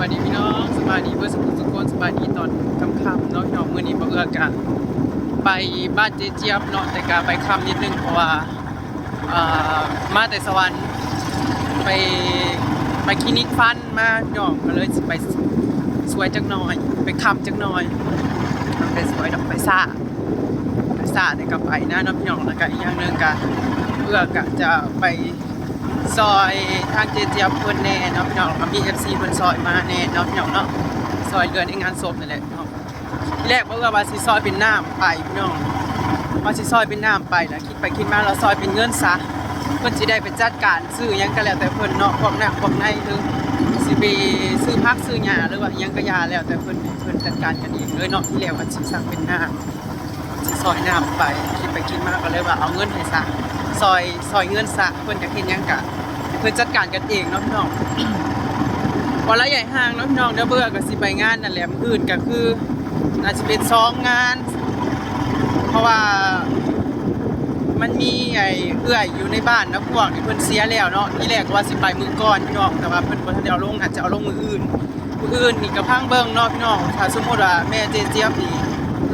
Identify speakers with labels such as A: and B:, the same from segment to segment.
A: วัสดีพี่น้องสบายดีเพื่อนสมุทรสุคนสบายดีตอนค่ำๆเนาะพี่น้องมื้อนี้บ่เอื้อกันไปบ้านเจเจี๊ยบเนาะแต่กาไปค่ำนิดนึงเพราะว่าเอ่อมาแต่สวรรค์ไปไปคลินิกฟันมาพี่น้องก็เลยไปสวยจักหน่อย ไปค่ำจักหน่อยไปสวยดอกไปซ่าไปซ่าแต่ก็ไปนะเนาะพี่น้องแล้วก็อีกอย่างนึงก็เอื้อกะจะไป ซอยทางเจเจียบเพิ่นแน่เนาะพี่น้องก็มี FC เพิ่นซอยมาแน่เนาะพี่น้องเนาะซอยเดือนในงานศพนั่นแหละพี่น้องที่แรกบ่ว่าว่าสิซอยเป็นน้ำไปพี่น้องว่าสิซอยเป็นน้ำไปแล้วคิดไปคิดมาแล้วซอยเป็นเงินซะเพิ่นสิได้ไปจัดการซื้อยังก็แล้วแต่เพิ่นเนาะพวกน้ำพวกในหรือสิไปซื้อผักซื้อหญ้าหรือว่ายังก็ยาแล้วแต่เพิ่นเพิ่นจัดการกันเองเลยเนาะที่แรกว่าสิสั่งเป็นน้ำสิซอยน้ำไปคิดไปคิดมาก็เลยว่าเอาเงินให้ซะ ซอยซอยเงินซะเพิ่นอยากเห็นยังกะเพิ่นจัดการกันเองเนาะพี่น้องวันละใหญ่ห้างเนาะพี่น้องเดี๋ยวเบื่อก็สิไปงานนั่นแหละมืออื่นก็คือน่าจจะเป็นสองงาน เพราะว่ามันมีไอ้เอื้อยอยู่ในบ้านนะพวกที่เพิ่นเสียแล้วเนาะที่แรกว่าสิไปมือก่อนพี่น้องแต่ว่าเพิ่นบ่ทันได้เอาลงอาจจะเอาลงมืออื่นมืออื่นนี่ก็พังเบิ่งเนาะพี่น้องถ้าสมมุติว่าแม่เจเจี๊ยบนี่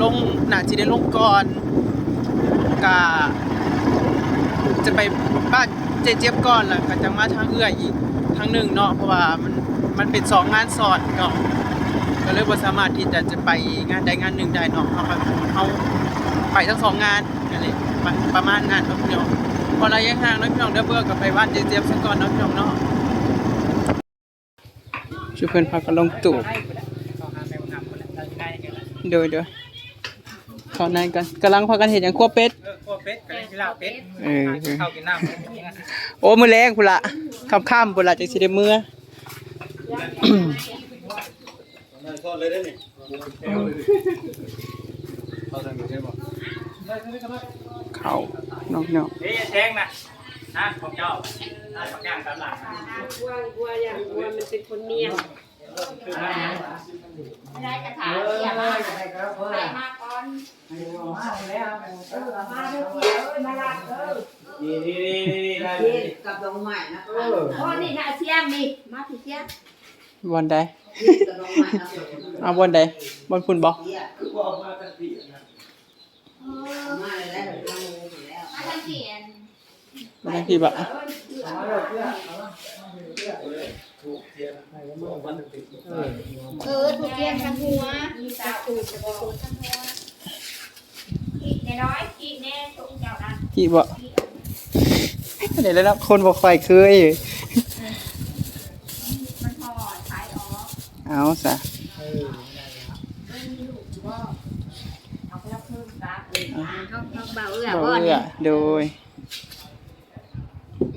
A: ลงน่าสิได้ลงก่อนก็ จะไปบ้านเจเจี๊ยบก่อนแล้วก็จะมาทางเอื้ออีกทางหนึ่งเนาะเพราะว่ามันมันเป็นสองงานซ้อนเนาะก็เลยบ่สามารถที่จะจะไปงานใดงานหนึ่งได้เนาะเฮาเฮาไปทั้งสองงานนั่นแหละประประมาณนั้นเนาะพี่น้องพอระยะห่างเนาะพี่น้องเด้อเบื่อก็ไปบ้านเจเจี๊ยบซะก่อนเนาะพี่น้องเนาะชุเพิ่อนพากันลงตู่เดี๋ยวเดี๋ย วขอนายกันกำลังพากันเห็นอย่างคั่วเป็ด
B: เออคั่วเป็ดกับกินลาบเป็ด
A: เออ
B: ข้าวกินน้ำ
A: โอ้มือแรงพุ่นละค่ำค่ำๆพุ่นละจังสิได้มือเขาน้องน้อง
B: เฮ้ยแทงนะนะของเจ้านะของย่างตามหลัง
C: วัววัวอย่างวัวมันเป็นคนเมีย
D: ได้กระถางเสียมากไปมากก่ อนมาเด้อเอ้ยมาลักเด้อ
B: ดีดีดีดีได้
E: เย็นกับดอกไม้นะ
B: เออ
D: โอ้นี่นะเสียงนี่มาพี่เสียง
A: บอลใด
E: เย็นกับดอกไม้นะ
A: เอาบอลใดบอลพุ่นบอก
E: เย็น
B: คือว่ามาตั้งปีนะ
D: เออ
E: มาแล้วเราอยู่แล้ว
D: มาทางเขียน
A: บอลพี่บ
D: เออถูกเรียนทางหัวมีสาวถูกจะบอกทางหัวอีกน้อยอีกแน่ตรงเจ้านั้น
A: พี่บะเดี๋ยวแล้วนะคนบอกไฟเคย
D: มันพอขายอก
A: เอาซะ
D: เอ้ยมีลูกบ่เอาไปรับเพิ่มตาเอ้ยเขาเขาเบาเอื้อ
A: บ่
D: บ่
A: เอื้
D: เนี่
A: อยโดย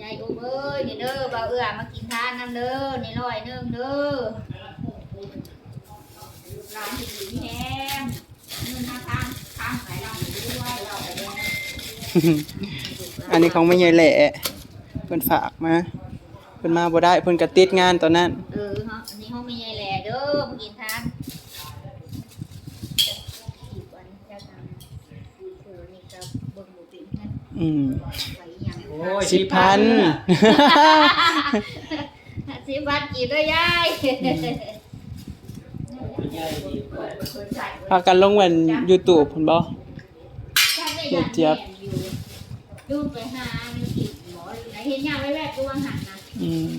D: ยายโอมเอ้ยนี่เด้อเบาเอื้อมากินทานน้ำเด้อนี่ร้อยหนึงเด้อร้านที่ดีแฮมเงินทางทาง ทางไหนเราไปด้วยเราไปด้วย
A: อันนี้ของไม่ใหญ่แหละเพิ่นฝากมาเพิ่นมาบ่ได้เพิ่นก็ติดงานตอนนั้น
D: เออฮะอันนี้ห้องมียายแหล่เด้อมากินทานอีกวันจะทำคือนี่ก็เบิ่งหมูปิ้งนั่น
A: อืม
D: ไว้ยัง
B: โอ้ย
A: สิบพัน
D: สิบพันกี่ด้วยยาย
A: พากันลงวัน YouTube เพิ่นบ่
D: เจี๊ยบเจี๊ยบ ดูไปหาอยู่ที่หมอไหนเห็นยาไว้แวดตัวหันนะ
A: อืม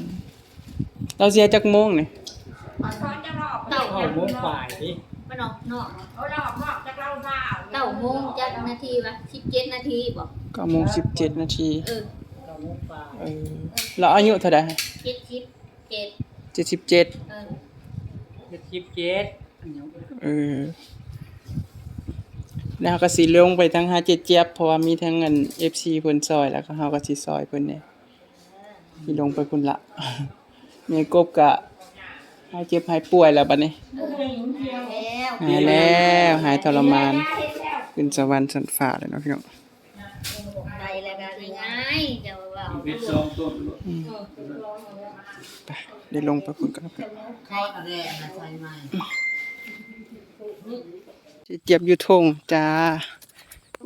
A: เราเสียจักโมงนี่
D: เต่า
B: เข้าม้วนฝ่ายนี่
D: มันออกนอกเต่าโมงจักนาทีวะสิบเจ็ดนาทีบอก
A: 9โมง17นาที
D: เออ
B: เข้าม้วนฝ่าย
A: เออเราอายุเท่าใด
D: เจ็ดสิบเจ็ด
A: 77
D: เออ
B: เป็นชิปเจ็ด
A: เออแล้วเราก็สิลงไปทั้งหาเจ็ดเจี๊ยบเพราะว่ามีทั้งเงิน FC เพิ่นซอยแล้วก็เฮาก็สิซอยเพิ่นเนี่ยสิลงไปพุ่นละแม่กบก็หายเจ็บหายป่วยแล้วบัดนี้
D: แล้ว
A: หายแล้วหายทรมาน ขึ้นสวรรค์สันฟ้าเลยเนาะพี่น้อง
D: ไปแล้วก็ยังไงเดี๋ยวว่า
B: เป็นสองต้น
A: ไปได้ลงไปพุ่นกันครับ เจ็บอยู่ทงจ้า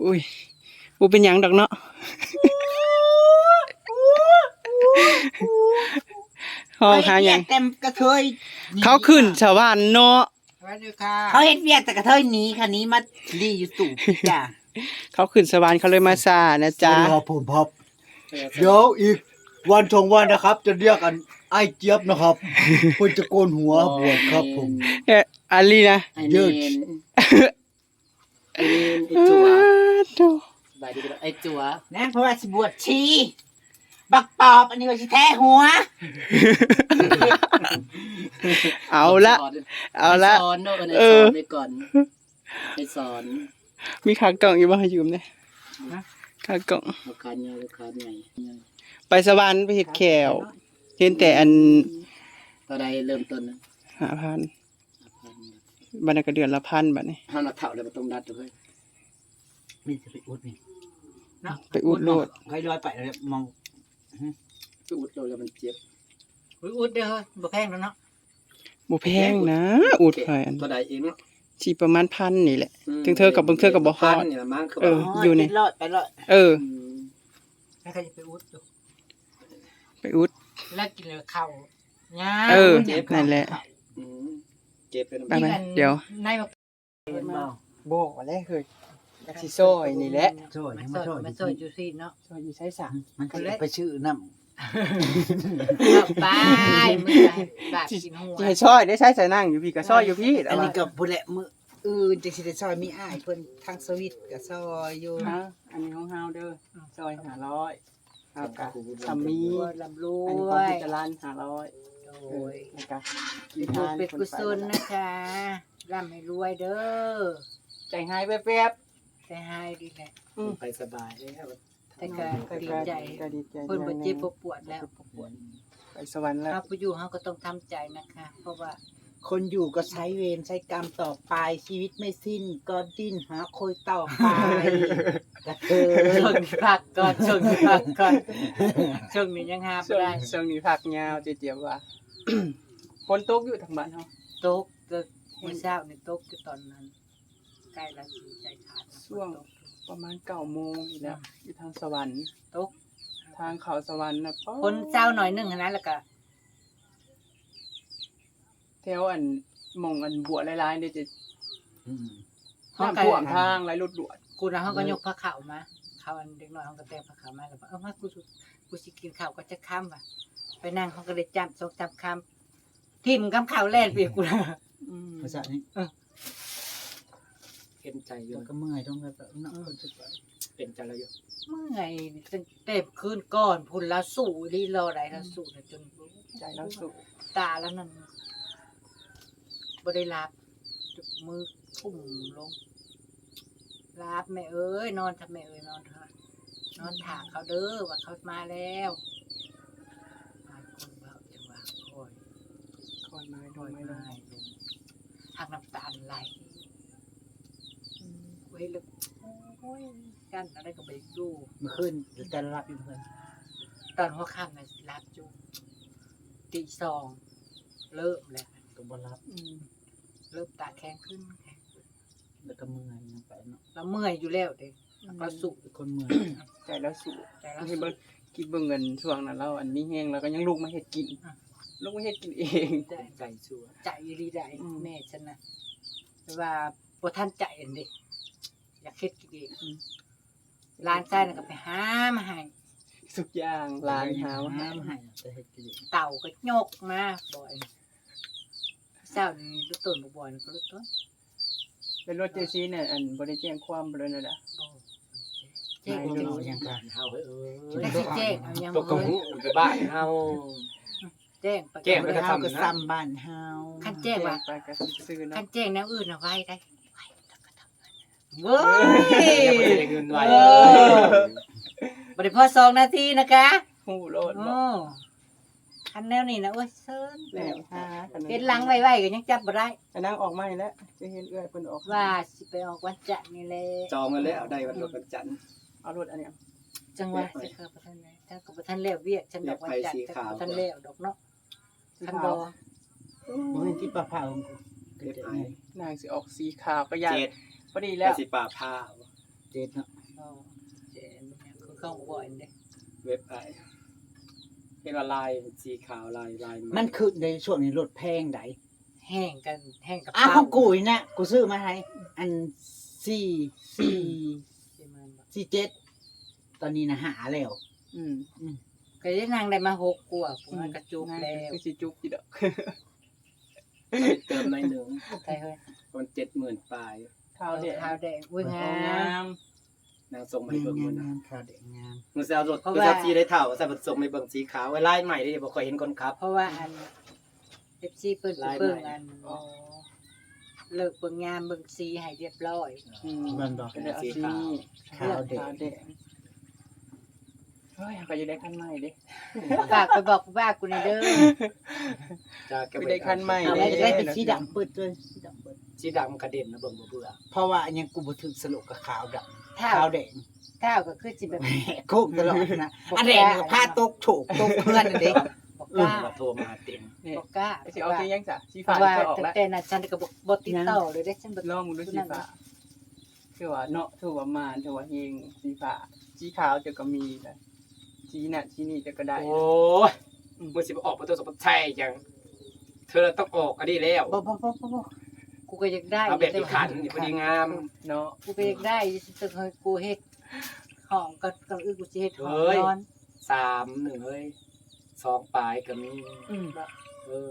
A: อุ้ยบ่เป็นหยังดอกเนาะห้องหาหยัง
E: เต็มกระเทย
A: เขาขึ้นสวรรค์เนาะ
E: สวัสดีค่ะเขาเฮ็ดเวียกแต่กระเทยหนีค่ะหนี้มาดีอยู่ตู่จ้ะ
A: เขาขึ้นสวรรค์เขาเลยมาซานะจ๊ะ
F: ครับผมครับเดี๋ยวอีกวันสองวันนะครับ จะเรียกกัน ไอ้เจี๊ยบนะครับเพื่อจะโกนหัวบวชครับผม
A: เอ่ออาลีนะ
B: ไอ้
F: เย
B: เน
F: อะ
B: นไอ้เนนไอ้จัว
A: โถ่
B: สบายดีกันไอ้จัว
E: นั่นเพราะว่าสิบวชชีบักปอบอันนี้ว่าสิแท้หัว
A: เอาละ เอาละ
B: สอนเนอะไอ้
A: เอ
B: ส
A: อ
B: อนไปก่อนไอ้สอน
A: มีขากล่องอยู่บ่ให้ยืมเนี่ยขากล่อง
B: ลูกค้าเนี่ยลูกค้าใหญ่
A: ไปสวรรค์ไปเฮ็ดแขว เห็นแต่อัน
B: ตอนใดเริ่มต้นนะ
A: หาพัน
B: พัน
A: บัดนั้นก็เดือนละพันบัดนี้
B: ห้าหน้าเท่าเลยมันต้องดัดเลย
F: นี่จะไปอุดนี่
A: ไปอุดโลด
F: ใครลอยไปแล้วมอง
B: ไปอุดเราแล้วมันเจ็บ
E: อุ้ยอุดเด้อเฮ้ยบ่แพงแล้วเนาะ
A: บ่แพงนะ อุดไปอัน
B: ตัวใดเองเนาะ
A: สิประมาณพันนี่แหละถึงเธอกับบางเธอกับบ่ฮอด
B: พันนี่ละมั้งคือ
A: เออ อยู่ใน
E: ไปรอดไปรอด
A: เออ
B: ม
E: แล้วใครจะไปอุดอยู่
A: ไปอุด
E: แล้วกินเลยข้าวย่า
A: เออนั่นแหละ
B: อืมเจ็บเป็น
A: ไปไหมเดี๋ยว
E: ในมา
A: บอกว่าแล้วเคยจักสิซอยนี่แหละ
F: ช่วย
E: มา
F: มา
E: ซ
F: ช่
E: อ
F: วยย
E: มาซอยอยู่สิเนาะ
A: ซอยอยู่ใช้สาม
F: มันก็ไปชื่อน้
E: เอาไปมึงไปบาดกินหัว
A: สิให้ซอยได้ใช้ใส่นั่งอยู่พี่ก็ซอยอยู่พี่
E: อันนี้กับผู้แหละมืออื่นจังสิได้ซอยมีอ้ายเพิ่นทางสวิตก็ซอยอยู่
A: ฮะอันนี้ของเฮาเด้อซอย500ครั บกะสามี
E: รวยลำร
A: อันนี้
E: ว
A: ของ
E: ย
A: พิจาราน500
E: โอ้ย
A: แล้วก็
E: บุญเป็นกุศลนะคะร่ำให้รวยเด้อ
A: ใจหายแวบ
E: แต่ให้ดีแหละ
B: ไปสบายเลยครับ
E: แต่ก็
A: ๆก็
E: ดี
A: ก็
E: ใจ
A: ก็ดีใจ
E: เพิ่นบ่เจ็บบ่ปวดแล้ว
B: ปวด
A: ไปสวรรค์แล้ว
E: เฮาผู้อยู่เฮาก็ต้องทำใจนะคะ เพราะว่า
G: คนอยู่ก็ใช้เวรใช้กรรมต่อไปชีวิตไม่สิ้นก็ดิ้นหาคอยต่อไปกระเท
E: ช่วยงนี้พักก่อนช่วงนี้พักก่อนช่วงนี้ยังหาบ่
A: ช่วง
E: ได้
A: ช่วงนี้ผักยาวเจียบๆว่าฝนตกอยู่ทางบ้านเฮา
E: ตกตึกมื้อเช้านี่ตกอยู่ตอนนั้น ใกล้ละสิใจขาด
A: ช่วงประมาณเก้าโมงนี่แหล้วอยู่ทางสวรรค์
E: ตก
A: ทางเขาสวรรค์นะป๊อ
E: คนเช้าหน่อยหนึงหั้นนะแล้วก็
A: แถวอันหมองอันบัวหลายๆเนี่ยจะำ
F: อืม
A: น้ำท่วมทางไหลรถด่วน
E: กูนะเฮาก็ยกผ้าขาวมาเขาอันเด็กน้อยเฮาก็แต่งผ้าขาวมาแล้วบอกเอ้ามากูสิกูสิกินข้าวก็จะค้ำว่ะไปนั่งเฮาก็ได้จับสองจับค้ำทิ่มกำข้าวแล่นไปกูนะ
A: อืม
F: ภาษานี้
B: เห็นใจอยู่
F: มันก็เมื่อยต้องแบบเนาะคนสุดท้าย
B: เป็นใจเราอยู่
E: เมื่อยตั้งแต่คืนก่อนพุ่นละสู่ลีรอได้ละสู่น่ะจน
A: ใจเราสุข
E: ตาแล้วนั่น บ่ได้รับจุกมือทุ่มลงรับแม่เอ้ยนอนทำแม่เอ้ยนอนเถอะนอนถากเขาเด้อว่าเขามาแล้วหลายคนเบาจังว่าโอ้ย
A: คอยมา
E: โด
A: โด
E: ย
A: ยไม่
E: ไม่
A: ล
E: ได้
A: ง
E: ทางน้ำตาลไหลเว้ยลึกโอ้ยกันอะไรก็ไปดู
F: เมื่อคืนแต่รับอยู่เพื่อน
E: ตอนหัวค่ำน่ะรับจูตีสองเริ่มแล้ว
F: ก็บ่รับ
A: อืม
E: เริ่มตาแข็งขึ้นแข็งขึ้น
F: แล้วก็เมื่อยยังไปเนาะ
E: แล้วเมื่อยอยู่แล้วเด็กก็สุก
F: เป็นคนเมื่อย
A: ใจเราสุข
E: แต่ละ
A: ที่เบิ่งคิดเบิ่งเงินช่วงนั้นเราอันนี้แห้งแล้วก็ยังลูกมาเฮ็ดกินลูกมาเฮ็ดกินเอง
E: ใจ
B: ใจชัวร์
E: ใจรีได้
A: อืม
E: แม่ฉันนะแต่ว่าบ่ท่านใจอันเด็กอยากเฮ็ดกินเองร้านชายน่ะก็ไปหามาให้
A: ทุกอย่างร้านหามาให้
F: ห้ามให้แต่เฮ็ดกิน
E: เต่าก็ยกมาบ่อย เช้านี้ลูกต้นบ่บ่อยก็ลูกต้น
A: เป็นรถเจซีเนี่ยอันบ่ได้แจ้งความบ่เลยนะดะ
E: บ่แจ้ง
F: ไม่
E: จัง
F: รู้ยังกัน
B: เฮาเอ้ย
E: ได้สิแจ้งเอายัง
B: ตกกระ
E: บ่
B: หู
E: เอ้ย
B: อยู่บ้านเฮา
E: แจ้งไป
B: แจ้งไป
F: เฮาก็ซ้ำบ้านเฮา
E: คันแจ้งว่า
A: ไปก็ซื้อ
E: คั
A: เนาะ
E: นแจ้งแนวอื่นน่ะไว้ได้ไว้แล้วก็ทำงานเว้ย
B: ยังบ่ได้เงินไว้
E: เออบริพอสองนาทีนะคะ
A: ฮู้โลด
E: โอ้
A: บ่
E: คันแนวนี้นะโอ้ยเซิน
A: แล้หากัน
E: เห็นหลังไวๆก็ยังจับบ่ได้
A: ไปนั่งออกมาอีกแล้วจะเห็นเอื้อยเพิ่นออก
E: ว่าสิไปออกวันจันทร์นี่แหละ
B: จองกันแล้วได้วันรถวันจันทร์
A: เอารถอันเนี้ย
E: จังหวะสิค่ะบ่ทันได้ถ้าก็บ่ทันแล้วเวียกฉันดอกวันจันทร์แต่ก็บ่ทันแล้วดอกเนาะคันบ่
F: บ่เห็นที่ปลาเผา
B: เก็บไอ้
A: นางสิออกสีขาวก็อยาก
B: เจ็ด
A: พอดี
B: แล้
A: แล้วว
B: สิป่าผ้า
F: เจ็ดเนาะ
E: บ่เจนคือเข้าบ่บ่อยเด้
B: เว็บไอ้ เป็นว่าลายสีขาวลายลาย
G: มันคือในช่วงนี้รถแพงได
E: แห้งกันแห้งกับ
G: อ้าวของกูนี่นะกูซื้อมาให้อันสี่สี่สี่เจ็ดตอนนี้นะหาแล้ว
A: อืม
E: ก็ยังนางได้มาหกกว่าผมมันกระจุกแล้ว
A: คือสิจุกอีดอก
B: เติมหน่อยหนึง
E: ใช่เฮ้ย
B: มันเจ็ดหมื่นปลาย
A: ข้าวเด็ด
E: ขาวแดงอุ้ยงางา
A: มม
B: นางส่งมาให้
G: งา
B: เบิ่
G: ม
B: ง
G: งา
B: มื้อนะ
G: มงามข่าวเด็กงาม
B: มันจะเอารถ
E: เพราะ
B: คือ
E: ว่า
B: จะสีได้เท่าใส่ผสมในเบิ่งสีขาวไว้ลายใหม่ได้บ่ค่อยเห็นคนขับ
E: เพราะว่าอันเอฟซีเปิ้น
B: ลายใหม่
E: เปิ้งอันเลิกเบิ่งงามเบิ่งสีให้เรียบร้อย
A: อืม
G: มันบอก
A: ก็เลยเอาสี
G: ขาวเด็ก
A: ขาวแดงเฮ้ยก็จะได้คันใหม่ดิ
E: ฝากไปบอกว่ากูในอยเด้อ
B: จะเก็บ
A: ไป
B: ว้
A: ได้คันใหม่
G: เอา
A: เด้
G: ไว้ได้เป็นสีดำเปิดเลยสีดำเปิด
B: สีดำกระเด็นนะเบิ่งบ่เบื่อ
G: เพราะว่าอันยังกูบ่ถึงสรุปกับขาวดำ
E: ถ้า
G: ขาวแดง
E: ถ้าก็คือสิแบบ
G: แหมโคกตลอดนะอันแดงก็ผ้าตกโฉกตกเพื่อนอันเด็ก
E: บอก
B: เออก
E: ล้า
B: ว่าโทรมาหาเต็ม
A: นี่
E: บอกกล้า
A: ไอ้สิเอาสียังจ้ะสี
E: เพ
A: ฟ้า
E: ราะว่า
A: ก็ออก
E: ตั้ง
A: แล้ว
E: แต่นั้นฉันก็บ่บ่ติดต่อเลยได้ฉันบ่
A: ลองมึงดูสีฟ้าคือว่าเนาะถือว่ามาถือว่าเฮงสีฟ้าสีขาวจะก็มีนะสีน่ะสีนี่จะก็ได้
B: โอ้ยมึงสิไปออกประตูสมบัติชัยจังเธอต้องออกก็ดีแล้ว
E: บ่บ่บ่บ่บ่ กูก็อยากได้
B: เอาแบบที่ขันนี่พอดีงาม
A: เนาะ
E: กูก็อยากได้ตึกให้กูเฮ็ดห้องก็ก็อื่นกูสิเฮ็ดห้อง
B: เฮ้ย
E: นอน
B: สามหนึ่งเอ้ยสองปลายก็มี
E: อืม
B: เออ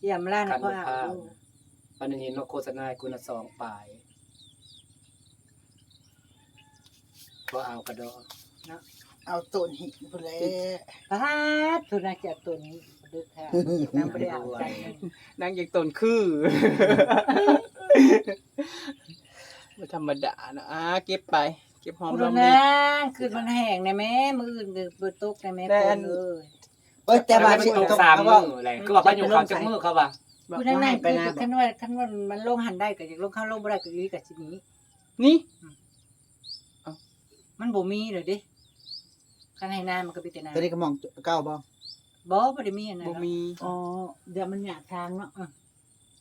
E: เยี่ยมล้าน
B: กัน
E: พ่อ
B: ลูก
E: อา
B: ค้า
E: บ
B: วันนี้นกโฆษณาคุณสองปลายก็เอากระดอ
G: เอาต้นหินไปเลย
E: พาดทุนาจะตัวนี้ ดึกค่ะน้ำบ่ได้เอาใจหนึ่ง
A: นางยังตนคือบ่ธรรมดานะอ่าเก็บไป เก็บหอม
E: กู
A: ร
E: โด
A: อม
E: น
A: ริ
E: นะ
A: บ
E: คือมันแห้งได้แม่มื้ออื่นก็บ่ตกได้แม่
A: แต่
E: ค
A: อั
E: น
A: น
E: เอ้ย
G: เอ้ยแต่ว่า
B: มัน
G: สิ
B: ตก
G: ต้อง
B: สาม
G: เอา
B: มื
G: ว่า
B: ออะไรคือว่าพายุเขาจากมือเขาว่า
E: กูนั่งนั่ง
G: ไป
E: คือ
G: นะ
E: คันว่าคันว่ามันลงหันได้ก็อยากลงเข้าลงบ่ได้ก็อีก็สิหนี
A: นี่
E: มันบ่มีเลยเด้คันให้น้ามันก็มีแต่น้ำ
G: ตอนนี้ก็มองเก้าบ่
E: บ่บ่ได้มีอันนั้น
A: บ่
E: หรอก
A: มี
G: อ๋อเดี๋ยวมันหยาบทางเนาะ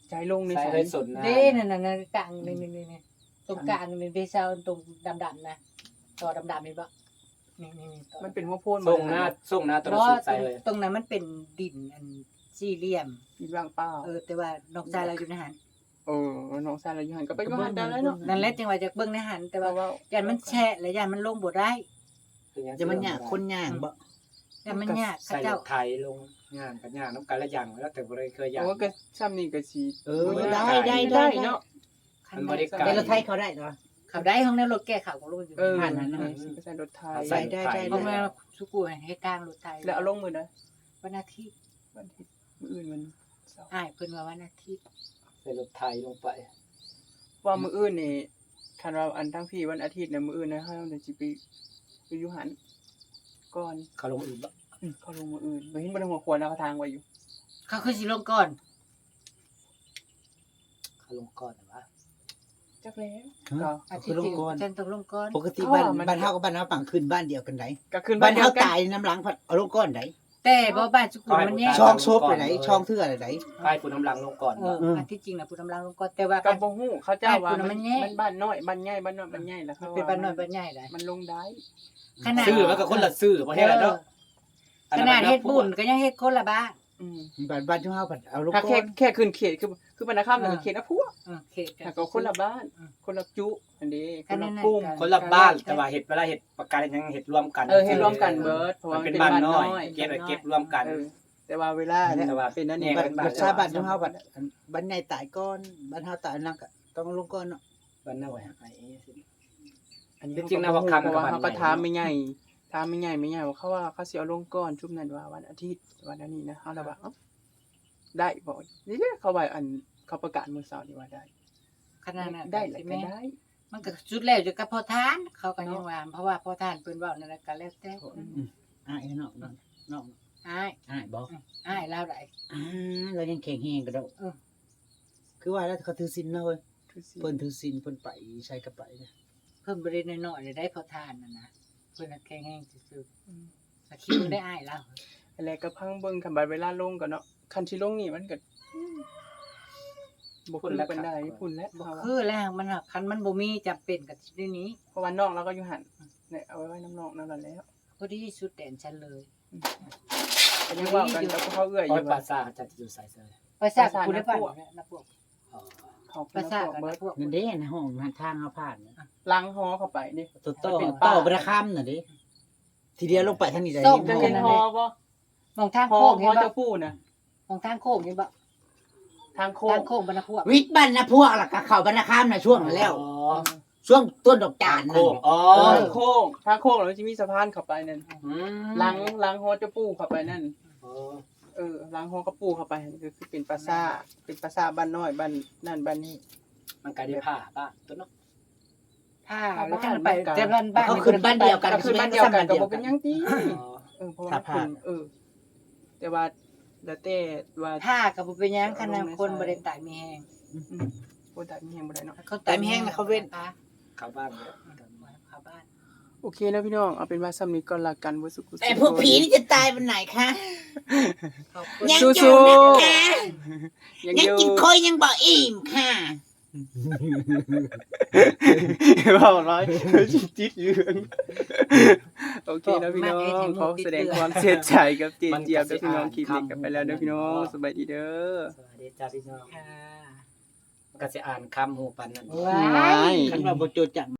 A: ใจลงใน
B: ใส่
A: สาย
B: ได้สนนะ
E: เด้นั่นน่ะๆกลางนี่ๆๆๆตรงกลางนี่เดซาวตรงดำๆนะต่อดำๆนี่บ่นี่ๆๆต่อ
A: มันเป็นหัวโพ่น
B: ส่งหน้าส่งหน้าต
E: เพ
B: ลอ
E: ราะ
B: ด
E: ว่า
B: ใส่เลย
E: ตรงนั้นมันเป็นดินอันสี่เหลี่ยม
A: มีบางเปล่า
E: เออแต่ว่านอกใจเราอยู่ในหัน
A: เออน้องชายเราอยู่หันก็ไปอยู่หันได้แล้วเนาะ
E: นั่นแหละจังว่าจะเบิ่งในหันแต่
A: แต่
E: ว่า
A: ว่า
E: ยันมันแฉะและยันมันลงบ่ได้
G: จะมันหยาบคนหยางบ่
E: ยันมันยากเขา
B: ใส่ร
E: เจ้า
B: ถไถลงงานกับงานน้ำกันละอย่างแล้วแต่บ่ได้เคยอย่าง
A: โอ้ก็ซ้ำนี่ก็สิ
G: เออ ได้ได้ได้
A: ได้
G: เนาะ
A: เนาะ
B: มันบ่ได้ไกล
G: แต่รถไทยเขาได้เนาะ
E: ขับได้ห้องในรถแก้ข่าวของรถอยู่
A: เออ
G: ผ่านนั้นเนอะ
A: ก็ใส่รถไทย
B: ใส่
G: ได้
B: รถ
G: ได้
B: ไถ
E: เพราะว่าสุกูให้กลางรถไทย
A: แล้วเอาลงมือนะ
E: วันอาทิตย์
A: วันอาทิตย์มื้ออื่นมันเสาร์
E: อ้ายเพิ่นว่าวันอาทิตย์
B: ใส่รถไถลงไป
A: ว่ามื้ออื่นนี่คันว่าอันทั้งพี่วันอาทิตย์เนี่ยมื้ออื่นนะเฮาจะสิไปไปอยู่หัน ก่อน
B: เขาลงอื่นบ่
A: อืมเขาลงมื้ออื่นบ่เห็นบ่ได้หัวควรเอาทางไว้อยู่
E: เขาคือสิลงก่อน
B: เขาลงก่อนนะวะ
A: จักแล้ว
G: ฮะ
E: อาทิ
G: คื
E: ต
G: อ
E: ย์
G: ลงก่อน
E: ฉันต้องลงก่อน
G: ปกติบ้าน
A: อ๋อมัน
G: บ้านเฮากับบ้านเฮาฝั่งขึ้นบ้านเดียวกันไหน
A: ก็ขึ้น
G: บ้า
A: บ้านนเดี
G: เฮา
A: ยวกัน
G: ตายน้ำหลังพัดเอาลงก้อนไหน
E: แต่บ่บ้านสุกูมันแยก
G: ช่องซบไปไหนช่องเทื่ออะไรไหน
B: ใครผู้น้ำลังลงก่อน
E: เอ
B: บ่
E: ออันที่จริงน่ะผู้นำลังลงก่อนแต่ว่า
A: กับบ่ฮู้เขาเจ้าว่า
E: บ้านคุณ
A: มั
E: มันนแยก
A: มันบ้านน้อยบ้านใหญ่บ้านน้อยบ้านใหญ่แล้วเขา
E: เป็นบ้านน้อยบ้านใหญ่ได้
A: มันลงได้
E: ขนาด
B: ซื้อมันก็คนละซื้อบ่ใช่แล้วเนาะ
E: ขนาดเฮ็ดบุญก็ยังเฮ็ดคนละบ้าน
A: อืม
G: บ้านบ้านช่องเฮาผัดเอาลง
A: ถ้า
G: ก้
A: แค่
G: อน
A: แค่ขึ้นเขตคือ คือมันนะครับมันเป็นเขตนะพวก
E: เออเขต
A: ถ้าก็คนละบ้าน
E: อืม
A: คนละจุอันนี้ค
E: อัน
A: น
E: นั้
A: ละ
E: นน่ะ
A: กลุ่ม
E: ก็
B: คนละบ้านแต่ว่าเห็ดเวลาเห็ดประกันยังเห็ดรวมกัน
A: เออให้รวมกันเบิร์ดเพราะ
B: มั
A: ว่าน
B: เป็น
A: เป็น
B: บ้าน
A: บ้าน
B: น้
A: น้
B: อ
A: อยย
B: เก็บไว้เก็บรวมกัน
A: เออแต่ว่าเวลาเนี่ย
B: แต่ว่า
A: เป็นนั่นนี่
B: แย
G: บ้ากน
B: เป็นบ้าน
G: บ้านชาวบ้านช่องเฮาผัดบ้านใหญ่ตายก้อนบ้านเฮาตายนักอะต้องเอาลงก้อนเนาะ
B: บ้านน้อยไอ้
A: อันนี้
B: จริงๆนะว่าคำกับ
A: เพราะว่า
B: บ้าน
A: เขาก็
B: ใหญ่
A: ถามไม่ใหญ่ถามไม่ใหญ่ไม่ใหญ่ว่าเขาว่าเขาสิเอาลงก้อนชุบนั้นว่าวันอาทิตย์วันนั้นนี่นะเขาเลยว่าเอ้า ได้บอกนี่เด้อเขาว่าอันเขาประกาศมื้อเช้านี่ว่าได้
E: ขนาดนั้น
A: ได้แหละ
E: สิ
A: ก็
E: แม่
A: ได้
E: มันก็สุดแล้วอยู่กับพ่อทาน เขาก็ยังว่าเพราะว่าพ่อทานเพิ่นเว้านั่นแหละก็แล้วแต่
G: อ้ายเนาะเนาะเนาะ
E: อ้าย
G: อ้ายบ่
E: อ้ายแล้วได้
G: อ่าเรายังแข็งแรงกระโดด
E: เออ
G: คือว่าแล้วเขาถือศีลเนาะเว้ย
A: คือสิ
G: เพิ่นถือศีลเพิ่นไปใช้กระไปนะ
E: เพิ่นบ่ได้น้อยๆเลยได้พ่อทานนั่นนะเพิ่นน่ะแข็งแรงซื่อๆสักคิดได้อ้ายแล้ว
A: อะไรก็พังเบิ่งคันบัดเวลาลงก็เนาะ คันสิลงนี่มันก็บ่พุ่นแล้วเป็นได้พุ่นแล้ว
E: บ่
A: เพราะว่า
E: คือแล้วมันน่ะคันมันบ่มีจำเป็นก็สิได้นี้
A: เพราะว่าน้องเราก็อยู่หันเนี่ยเอาไว้ไว้น้ำนองนั่นแหละแล้ว
E: พอดีสุดแดนฉันเลย
A: ก็ยังเว่ากันกับเขาเอื้อยอ
B: โอ้ย
A: ยู่
B: ปลา
A: ว่า
B: ซ่าจะอยู่ใส่เสื้อ
E: ภาษากูได้ป่ะนะพวก
B: อ๋อ
A: เขา
E: ภาษากันนะพวก
G: นั่นเด้ในห้องทางเขาผ่านน่ะ
A: ล้างหอเข้าไปดิ
G: ตัวต่อ
A: เป็นป้า
G: ต่อบระคำน่ะดิทีเดียวลงไปทางนี้ได้
E: ส่ง
A: จะ
E: กั
A: เห็นหอบ่
E: มองทาง
A: หอ
E: โค้ง
A: ห
E: เห็
A: อน
E: บ่
A: เจ้าปู่น่ะ
E: มองทางโค้งเห็นบ่
A: ทางโค้ง
E: ทางโค้งบรรณพวก
G: วิทย์บ้านนะพวกล่ะก็เข้าบรรณคำน่ะช่วงนั้นแล้ว
B: อ๋อ
G: ช่วงต้นดอกจา
B: จานน
G: นั่
B: โค้
G: น
B: งอ๋อ
A: ทางโค้งทางโค้งแล้วจะมีสะพานเข้าไปนั่น
B: อืม
A: ล้างล้างหอเจ้าปู่เข้าไปนั่น
B: อ๋อ
A: เออล้างหอกระปู่เข้าไปก็คือเป็นปราสาทเป็นปราสาทบ้านน้อยบ้านนั่นบ้านนี้
B: มันกลายเป็นผ้าป้าตัวเนาะ
E: ผ้าแล้วกันไปแต่บ้านบ้าน
G: เขาขึ้นบ้านเดียวกัน
A: ก็คือบ้านเดียวกันก็บ่เป็นหยังติ
B: อ๋อ
A: เออเพราะว่าคุณเออ แต่ว่า แล้วแต่ว่า
E: ผ้ากับเป็นยังขนาดคนบริตายมีแหง
A: คนตายมีแฮงบ่ได้เนาะ
E: เขา
G: แต่ไม่แห้งนะเขาเว้น
B: เข้าบ้านเลย
E: เข้าบ้าน
A: โอเคนะพี่น้องเอาเป็นว่าซ้ำนี้ก่อนละกันบ่สุขุ
G: แต่พวกผีนี่จะตายวันไหนคะ
E: ขอบคุณ
G: ยัง
A: สู้
G: อยู่นะคะ
A: ๆยัง
G: ยัง
A: อยู่
G: กินคอยยังบ่อิ่มค่ะ
A: เว้าร้อยจิตเหลือง โอเคนะพี่น้องขอแสดงความเสียใจกับเจเจียบและพี่น้องคลิปนี้กันไปแล้วเด้อพี่น้องสบายดีเด้อ
B: สวัสดีจ้าพี่น้อง
E: ค่ะ
B: มันก็จะอ่านคำหูปันนั่น
E: ว้าย
G: คันว่าบ่โจจัง